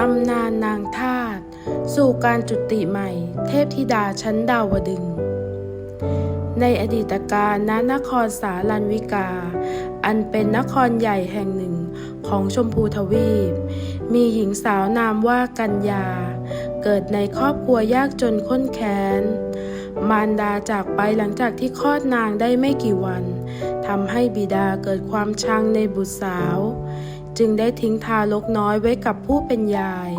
ตำนานนางทาตสู่การจุติใหม่ เทพธิดาชั้นดาวดึง ในอดีตการณนครสาลันวิกา อันเป็นนครใหญ่แห่งหนึ่งของชมพูทวีป มีหญิงสาวนามว่ากัญญา เกิดในครอบครัวยากจนข้นแค้น มารดาจากไปหลังจากที่คลอดนางได้ไม่กี่วันทำให้บิดาเกิดความชังในบุตรสาว จึงได้ทิ้งทารกน้อยไว้กับผู้เป็นยาย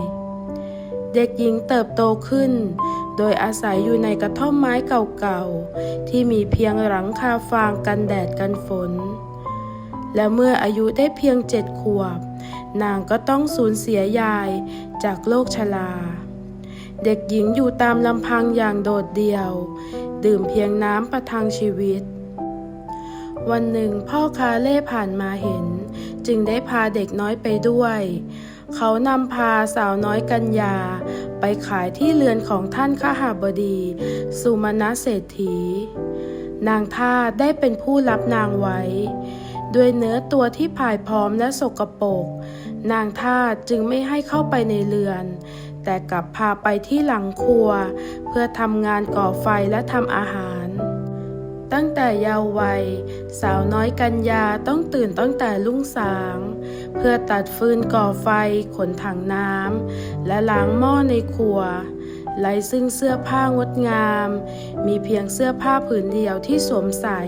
เด็กหญิงเติบโตขึ้น โดยอาศัยอยู่ในกระท่อมไม้เก่าๆ ที่มีเพียงหลังคาฟางกันแดดกันฝน และเมื่ออายุได้เพียงเจ็ดขวบ นางก็ต้องสูญเสียยายจากโรคชราเด็กหญิงอยู่ตามลำพังอย่างโดดเดี่ยว ดื่มเพียงน้ำประทังชีวิต วันหนึ่งพ่อคาเล่ผ่านมาเห็น จึงได้พาเด็กน้อยไปด้วย เขานำพาสาวน้อยกัญญา ไปขายที่เรือนของท่านข้าหาบดี สุมาณเศรษฐี นางทาได้เป็นผู้รับนางไว้ ด้วยเนื้อตัวที่ผายพร้อมและสกปรกนางทาจึงไม่ให้เข้าไปในเรือน แต่กลับพาไปที่หลังครัว เพื่อทำงานก่อไฟและทำอาหาร ตั้งแต่เยาว์วัย สาวน้อยกัญญาต้องตื่นตั้งแต่ลุ่งสาง เพื่อตัดฟืนก่อไฟ ขนถังน้ำ และล้างหม้อในครัวไร้ซึ่งเสื้อผ้างดงาม มีเพียงเสื้อผ้าผืนเดียวที่สวมใส่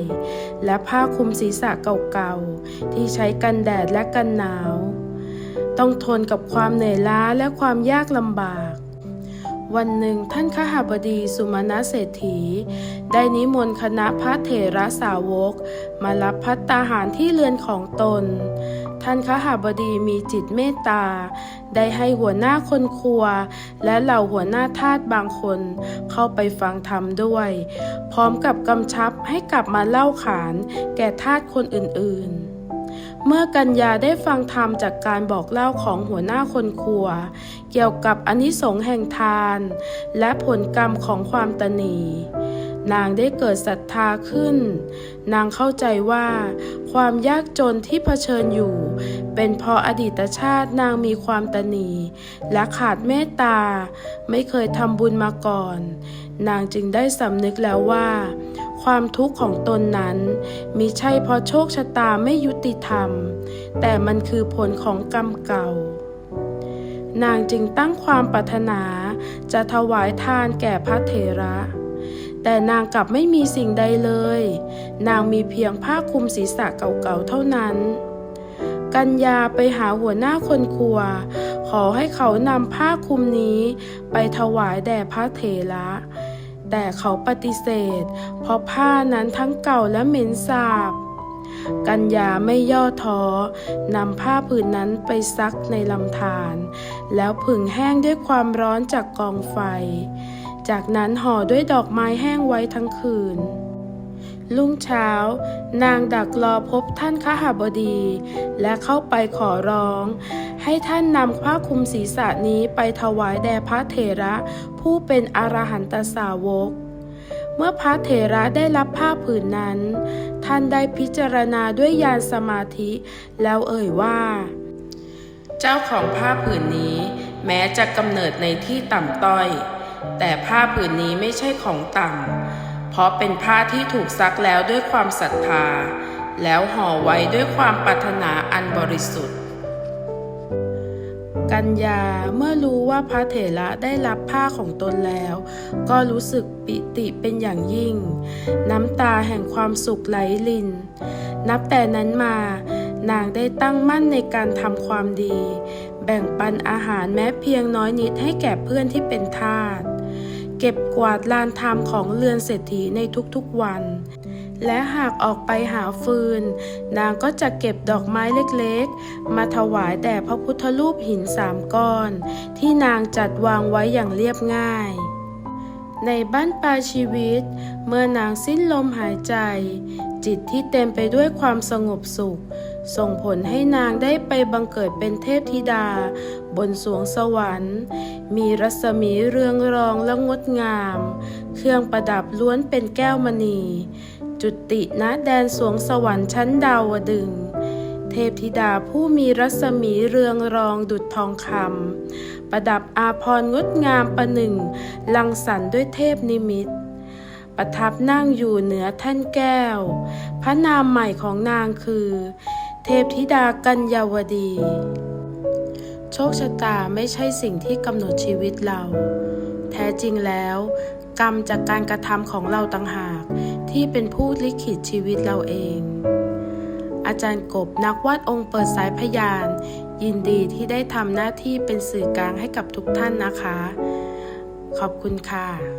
และผ้าคลุมศีรษะเก่าๆ ที่ใช้กันแดดและกันหนาว ต้องทนกับความเหนื่อยล้าและความยากลำบาก วันหนึ่งท่านขหบดีสุมาณเศรษฐี ได้นิมนต์คณะพระเถระสาวก มารับพัตตาหารที่เรือนของตน ท่านขหบดีมีจิตเมตตา ได้ให้หัวหน้าคนครัว และเหล่าหัวหน้าทาสบางคนเข้าไปฟังธรรมด้วย พร้อมกับกำชับให้กลับมาเล่าขานแก่ทาสคนอื่นๆ เมื่อกัญญาได้ฟังธรรมจากการบอกเล่าของหัวหน้าคนครัว เกี่ยวกับอนิสงส์แห่งทาน และผลกรรมของความตนีนางได้เกิดศรัทธาขึ้น นางเข้าใจว่า ความยากจนที่เผชิญอยู่ เป็นเพราะอดีตชาตินางมีความตนีและขาดเมตตา ไม่เคยทำบุญมาก่อน นางจึงได้สำนึกแล้วว่า ความทุกข์ของตนนั้นมิใช่เพราะโชคชะตาไม่ยุติธรรม แต่มันคือผลของกรรมเก่า นางจึงตั้งความปรารถนาจะถวายทานแก่พระเถระ แต่นางกลับไม่มีสิ่งใดเลย นางมีเพียงผ้าคลุมศีรษะเก่าๆเท่านั้น กัญญาไปหาหัวหน้าคนครัว ขอให้เขานำผ้าคลุมนี้ไปถวายแด่พระเถระ แต่เขาปฏิเสธ เพราะผ้านั้นทั้งเก่าและเหม็นสาบ กัญญาไม่ย่อท้อนำผ้าผืนนั้นไปซักในลำธารแล้วผึ่งแห้งด้วยความร้อนจากกองไฟ จากนั้นห่อด้วยดอกไม้แห้งไว้ทั้งคืน รุ่งเช้า นางดักรอพบท่านขหาบดี และเข้าไปขอร้อง ให้ท่านนำผ้าคลุมศีรษะนี้ไปถวายแด่พระเถระผู้เป็นอรหันตสาวก เมื่อพระเถระได้รับผ้าผืนนั้น ท่านได้พิจารณาด้วยญาณสมาธิ แล้วเอ่ยว่า เจ้าของผ้าผืนนี้ แม้จะกำเนิดในที่ต่ำต้อย แต่ผ้าผืนนี้ไม่ใช่ของต่ำ ราะเป็นผ้าที่ถูกซักแล้วด้วยความศรัทธา แล้วห่อไว้ด้วยความปรารถนาอันบริสุทธิ์ กัญญาเมื่อรู้ว่าพระเถระได้รับผ้าของตนแล้ว ก็รู้สึกปิติเป็นอย่างยิ่ง น้ำตาแห่งความสุขไหลลิน นับแต่นั้นมานางได้ตั้งมั่นในการทำความดี แบ่งปันอาหารแม้เพียงน้อยนิดให้แก่เพื่อนที่เป็นทาส เก็บกวาดลานธรรมของเรือนเศรษฐีในทุกๆวัน และหากออกไปหาฟืน นางก็จะเก็บดอกไม้เล็กๆ มาถวายแด่พระพุทธรูปหินสามก้อน ที่นางจัดวางไว้อย่างเรียบง่ายในบ้านปลายชีวิต เมื่อนางสิ้นลมหายใจ จิตที่เต็มไปด้วยความสงบสุข ส่งผลให้นางได้ไปบังเกิดเป็นเทพธิดา บนสวงสวรรค์ มีรัศมีเรืองรองและงดงาม เครื่องประดับล้วนเป็นแก้วมณี จุติณแดนสวงสวรรค์ชั้นดาวดึง เทพธิดาผู้มีรัศมีเรืองรองดุจทองคำประดับอาพรงดงามประหนึ่ง ลังสรรด้วยเทพนิมิตประทับนั่งอยู่เหนือแท่นแก้ว พระนามใหม่ของนางคือ เทพธิดากัญญาวดี โชคชะตาไม่ใช่สิ่งที่กำหนดชีวิตเรา แท้จริงแล้ว กรรมจากการกระทำของเราต่างหากที่เป็นผู้ลิขิตชีวิตเราเอง อาจารย์กบนักวาดองค์เปิดสายพยาน ยินดีที่ได้ทำหน้าที่เป็นสื่อกลางให้กับทุกท่านนะคะ ขอบคุณค่ะ